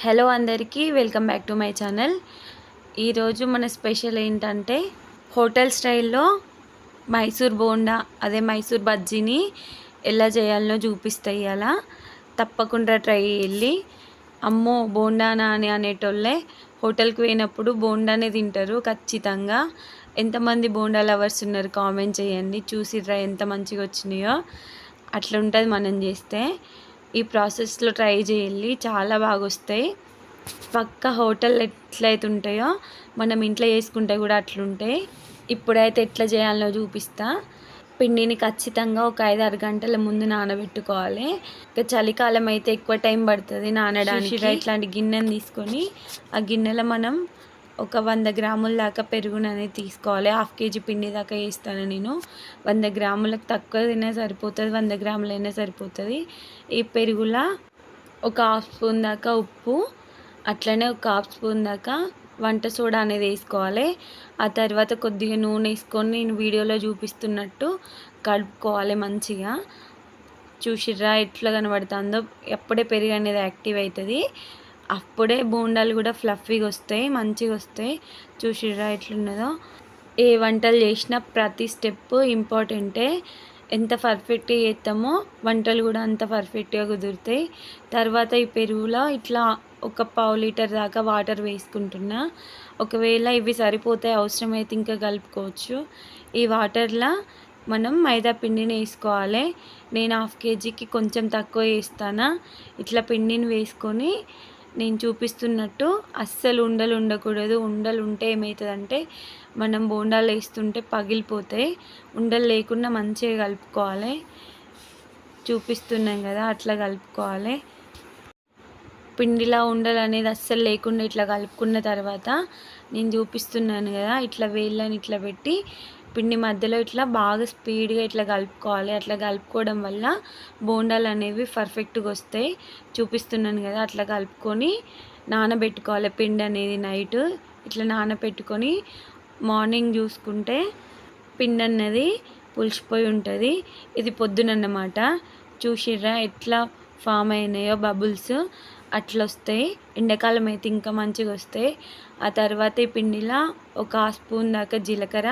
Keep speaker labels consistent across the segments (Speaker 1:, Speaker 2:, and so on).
Speaker 1: Hello అందరికీ welcome back to my channel. ఈరోజు మన స్పెషల్ ఏంటంటే హోటల్ స్టైల్లో మైసూర్ బోండా అదే మైసూర్ బజ్జీని ఎలా చేయాలనో చూపిస్తాయి అలా. తప్పకుండా ట్రై వెళ్ళి అమ్మో బోండానా అని అనేటోళ్ళే హోటల్కి పోయినప్పుడు బోండానే తింటారు ఖచ్చితంగా. ఎంతమంది బోండా లవర్స్ ఉన్నారు కామెంట్ చేయండి. చూసిర్రా ఎంత మంచిగా వచ్చినాయో. అట్లా ఉంటుంది మనం చేస్తే. ఈ ప్రాసెస్లో ట్రై చేయాలి చాలా బాగా వస్తాయి పక్క హోటల్ ఎట్లయితే ఉంటాయో మనం ఇంట్లో చేసుకుంటే కూడా అట్లుంటాయి. ఇప్పుడైతే ఎట్లా చేయాలో చూపిస్తా. పిండిని ఖచ్చితంగా ఒక ఐదు ఆరు గంటల ముందు నానబెట్టుకోవాలి. ఇక చలికాలం అయితే ఎక్కువ టైం పడుతుంది నానడానికి. ఇట్లాంటి గిన్నెని తీసుకొని ఆ గిన్నెలో మనం ఒక వంద గ్రాముల దాకా పెరుగును అనేది తీసుకోవాలి. హాఫ్ కేజీ పిండి దాకా వేస్తాను నేను. వంద గ్రాములకు తక్కువ తినే సరిపోతుంది వంద గ్రాములైనా సరిపోతుంది. ఈ పెరుగులా ఒక హాఫ్ స్పూన్ దాకా ఉప్పు అట్లనే ఒక హాఫ్ స్పూన్ దాకా వంట సోడా అనేది వేసుకోవాలి. ఆ తర్వాత కొద్దిగా నూనె వేసుకొని నేను వీడియోలో చూపిస్తున్నట్టు కలుపుకోవాలి మంచిగా. చూసిర్రా ఎట్లా కనబడుతుందో ఎప్పుడే పెరుగు అనేది యాక్టివ్ అవుతుంది. అప్పుడే బోండాలు కూడా ఫ్లఫీగా వస్తాయి మంచిగా వస్తాయి. చూసిరా ఎట్లున్నదో. ఏ వంటలు చేసినా ప్రతి స్టెప్ ఇంపార్టెంటే. ఎంత పర్ఫెక్ట్గా చేస్తామో వంటలు కూడా అంత పర్ఫెక్ట్గా కుదురుతాయి. తర్వాత ఈ పెరుగులో ఇట్లా ఒక పావు లీటర్ దాకా వాటర్ వేసుకుంటున్నా. ఒకవేళ ఇవి సరిపోతే అవసరమైతే ఇంకా కలుపుకోవచ్చు. ఈ వాటర్లో మనం మైదా పిండిని వేసుకోవాలి. నేను హాఫ్ కేజీకి కొంచెం తక్కువ వేస్తాను. ఇట్లా పిండిని వేసుకొని నేను చూపిస్తున్నట్టు అస్సలు ఉండలు ఉండకూడదు. ఉండలు ఉంటే ఏమవుతుందంటే మనం బోండాలు వేస్తుంటే పగిలిపోతాయి. ఉండలు లేకుండా మంచిగా కలుపుకోవాలి. చూపిస్తున్నాం కదా అట్లా కలుపుకోవాలి. పిండిలా ఉండలు అనేది అస్సలు లేకుండా ఇట్లా కలుపుకున్న తర్వాత నేను చూపిస్తున్నాను కదా ఇట్లా వేళ్ళని ఇట్లా పెట్టి పిండి మధ్యలో ఇట్లా బాగా స్పీడ్గా ఇట్లా కలుపుకోవాలి. అట్లా కలుపుకోవడం వల్ల బోండాలు అనేవి పర్ఫెక్ట్గా వస్తాయి. చూపిస్తున్నాను కదా అట్లా కలుపుకొని నానబెట్టుకోవాలి. పిండి అనేది నైట్ ఇట్లా నానబెట్టుకొని మార్నింగ్ చూసుకుంటే పిండి అన్నది పులిచిపోయి ఉంటుంది. ఇది పొద్దునన్నమాట. చూసిర్రా ఎట్లా ఫామ్ అయినాయో బబుల్స్. అట్లా వస్తాయి ఎండాకాలం అయితే ఇంకా మంచిగా వస్తాయి ఆ తర్వాత ఈ పిండిలో ఒక స్పూన్ దాకా జీలకర్ర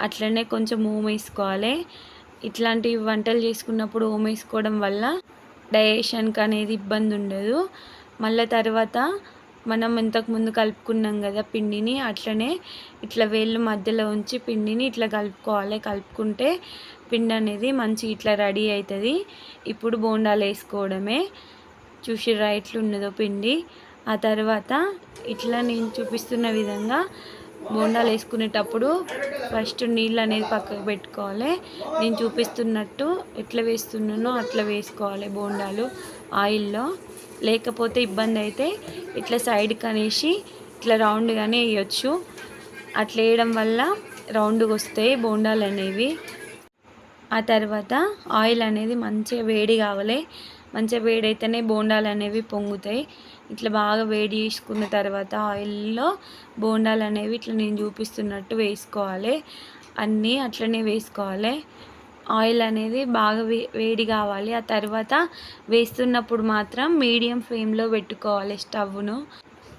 Speaker 1: అట్లనే కొంచెం ఓం వేసుకోవాలి ఇట్లాంటి వంటలు చేసుకున్నప్పుడు ఓమ వేసుకోవడం వల్ల డైజెషన్కి అనేది ఇబ్బంది ఉండదు మళ్ళీ తర్వాత మనం ఇంతకుముందు కలుపుకున్నాం కదా పిండిని అట్లనే ఇట్లా వేళ్ళు మధ్యలో ఉంచి పిండిని ఇట్లా కలుపుకోవాలి. కలుపుకుంటే పిండి అనేది మంచి ఇట్లా రెడీ అవుతుంది. ఇప్పుడు బోండాలు వేసుకోవడమే. చూసిర్రా ఎట్లున్నదో పిండి. ఆ తర్వాత ఇట్లా నేను చూపిస్తున్న విధంగా బోండాలు వేసుకునేటప్పుడు ఫస్ట్ నీళ్ళు అనేది పక్కకు పెట్టుకోవాలి. నేను చూపిస్తున్నట్టు ఎట్లా వేస్తున్నానో అట్లా వేసుకోవాలి బోండాలు ఆయిల్లో. లేకపోతే ఇబ్బంది అయితే ఇట్లా సైడ్కి అనేసి ఇట్లా రౌండ్గానే వేయచ్చు. అట్లా వేయడం వల్ల రౌండ్గా వస్తాయి బోండాలు అనేవి. ఆ తర్వాత ఆయిల్ అనేది మంచిగా వేడి కావాలి. మంచిగా వేడైతేనే బోండాలు అనేవి పొంగుతాయి. ఇట్లా బాగా వేడి చేసుకున్న తర్వాత ఆయిల్లో బోండాలు అనేవి ఇట్లా నేను చూపిస్తున్నట్టు వేసుకోవాలి. అన్నీ అట్లనే వేసుకోవాలి. ఆయిల్ అనేది బాగా వే వేడి కావాలి. ఆ తర్వాత వేస్తున్నప్పుడు మాత్రం మీడియం ఫ్లేమ్లో పెట్టుకోవాలి స్టవ్ను.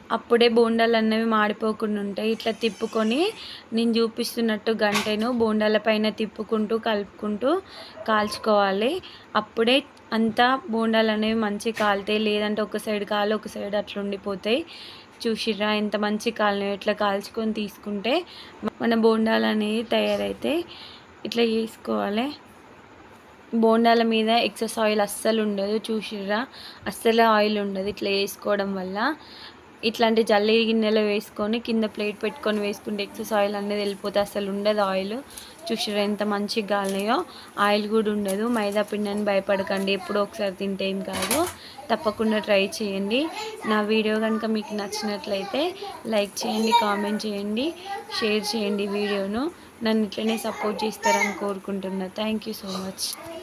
Speaker 1: అప్పుడే బోండాలు అన్నవి మాడిపోకుండా ఉంటాయి. ఇట్లా తిప్పుకొని నేను చూపిస్తున్నట్టు గంటను బోండాల పైన తిప్పుకుంటూ కలుపుకుంటూ కాల్చుకోవాలి. అప్పుడే అంతా బోండాలు అనేవి మంచి కాలుతాయి. లేదంటే ఒక సైడ్ కాలు ఒక సైడ్ అట్లా ఉండిపోతాయి. చూసిర్రా ఎంత మంచి కాలినాయో ఇట్లా కాల్చుకొని తీసుకుంటే మన బోండాలు అనేవి తయారైతాయి ఇట్లా చేసుకోవాలి. బోండాల మీద ఎక్సెస్ ఆయిల్ అస్సలు ఉండదు. చూసిర్రా అస్సలు ఆయిల్ ఉండదు ఇట్లా వేసుకోవడం వల్ల. ఇట్లాంటి జల్లి గిన్నెలో వేసుకొని కింద ప్లేట్ పెట్టుకొని వేసుకుంటే ఎక్సెస్ ఆయిల్ అనేది వెళ్ళిపోతే అసలు ఉండదు ఆయిల్. చూసారు ఎంత మంచిగా కాలినాయో ఆయిల్ కూడా ఉండదు. మైదా పిండి భయపడకండి. ఎప్పుడో ఒకసారి తింటే ఏం కాదు. తప్పకుండా ట్రై చేయండి. నా వీడియో కనుక మీకు నచ్చినట్లయితే లైక్ చేయండి కామెంట్ చేయండి షేర్ చేయండి వీడియోను. నన్ను ఇట్లనే సపోర్ట్ చేస్తారని కోరుకుంటున్నా. Thank you so much.